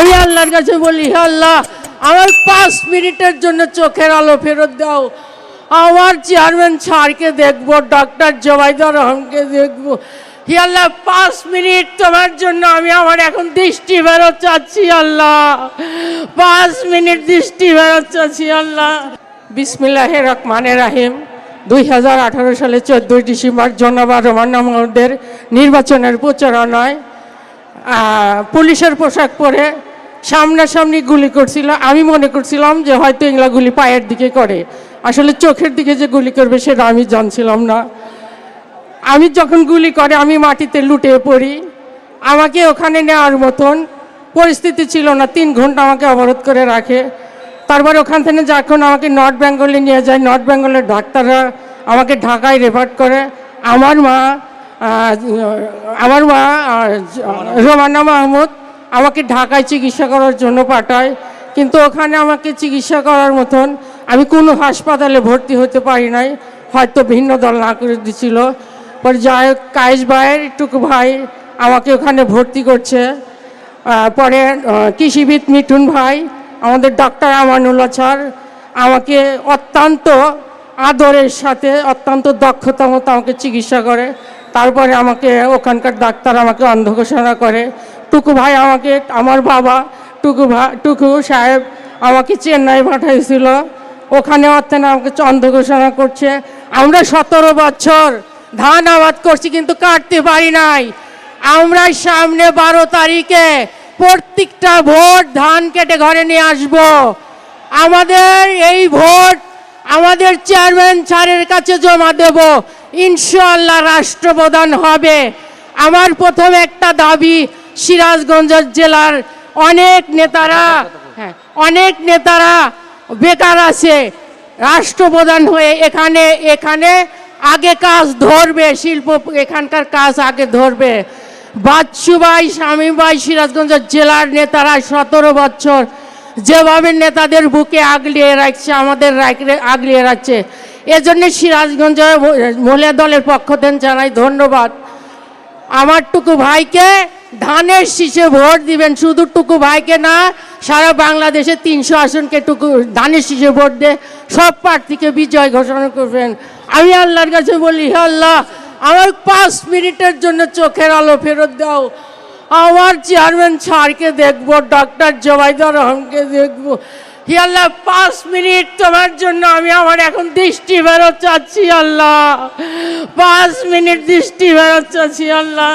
আমি আল্লাহর কাছে বলি, হে আল্লাহ, আমার পাঁচ মিনিটের জন্য চোখের আলো ফেরত দাও। আমার চেয়ারম্যান স্যারকে দেখব ডক্টর জবাইদুর রহমকে দেখব। হে আল্লাহ, পাঁচ মিনিট তোমার জন্য আমি আমার এখন দৃষ্টি ফেরত চাচ্ছি, আল্লাহ। পাঁচ মিনিট দৃষ্টি ফেরত চাচ্ছি, আল্লাহ। বিসমিল্লাহ রহমানের রাহিম। দুই হাজার আঠারো সালে চোদ্দোই ডিসেম্বর জনাবা রমান্না মহোদয়ের নির্বাচনের প্রচারণায় পুলিশের পোশাক পরে সামনাসামনি গুলি করছিল। আমি মনে করছিলাম যে হয়তো এগুলা গুলি পায়ের দিকে করে। আসলে চোখের দিকে যে গুলি করবে সেটা আমি জানছিলাম না। আমি যখন গুলি করে, আমি মাটিতে লুটে পড়ি। আমাকে ওখানে নেওয়ার মতন পরিস্থিতি ছিল না। তিন ঘণ্টা আমাকে অবরোধ করে রাখে। তারপর ওখান থেকে যখন আমাকে নর্থ বেঙ্গলে নিয়ে যায়, নর্থ বেঙ্গলের ডাক্তাররা আমাকে ঢাকায় রেফার করে। আমার মা আমার মা রোমানা মাহমুদ আমাকে ঢাকায় চিকিৎসা করার জন্য পাঠায়, কিন্তু ওখানে আমাকে চিকিৎসা করার মতন আমি কোনো হাসপাতালে ভর্তি হতে পারি নাই, হয়তো ভিন্ন দল না করে দিছিল। পরে যাই হোক কায়েস ভাইয়ের টুকু ভাই আমাকে ওখানে ভর্তি করছে। পরে কৃষিবিদ মিঠুন ভাই, আমাদের ডক্টর আমানুল্লাহ স্যার, আমাকে অত্যন্ত আদরের সাথে, অত্যন্ত দক্ষতা মতো আমাকে চিকিৎসা করে। তারপরে আমাকে ওখানকার ডাক্তার আমাকে অন্ধ ঘোষণা করে। টুকু ভাই আমাকে, আমার বাবা, টুকু ভাই টুকু সাহেব আমাকে চেন্নাই পাঠাইছিল। ওখানে অর্থেন আমাকে চন্দ্র ঘোষণা করছে। আমরা সতেরো বছর ধান আবাদ করছি কিন্তু কাটতে পারি নাই। আমরা সামনে বারো তারিখে প্রত্যেকটা ভোট ধান কেটে ঘরে নিয়ে আসব। আমাদের এই ভোট আমাদের চেয়ারম্যান স্যারের কাছে জমা দেব। ইনশাল্লাহ রাষ্ট্রপ্রধান হবে। আমার প্রথম একটা দাবি সিরাজগঞ্জ জেলার অনেক নেতারা হ্যাঁ অনেক নেতারা বেকার আছে। রাষ্ট্রপ্রধান হয়ে এখানে এখানে আগে কাজ ধরবে, শিল্প এখানকার কাজ আগে ধরবে। বাচ্চু ভাই স্বামী ভাই সিরাজগঞ্জ জেলার নেতারা সতেরো বছর যেভাবে নেতাদের বুকে আগলিয়ে রাখছে, আমাদের আগলিয়ে রাখছে। এজন্য সিরাজগঞ্জ মহিলা দলের পক্ষ থেকে জানাই ধন্যবাদ। আমারটুকু ভাইকে ধানের শীষে ভোট দিবেন, শুধু টুকু ভাইকে না, সারা বাংলাদেশে তিনশো আসনকে টুকু ধানের শীষে ভোট দিয়ে সব প্রার্থীকে বিজয় ঘোষণা করবেন। আমি আল্লাহর কাছে বলি, হে আল্লাহ, আমার পাঁচ মিনিটের জন্য চোখের আলো ফেরত দাও। আমার চেয়ারম্যান স্যারকে দেখব ডক্টর জবাইদুর রহমকে দেখব। হি আল্লাহ, পাঁচ মিনিট তোমার জন্য আমি আমার এখন দৃষ্টি ফেরত চাচ্ছি, আল্লাহ। পাঁচ মিনিট দৃষ্টি ফেরত চাচ্ছি, আল্লাহ।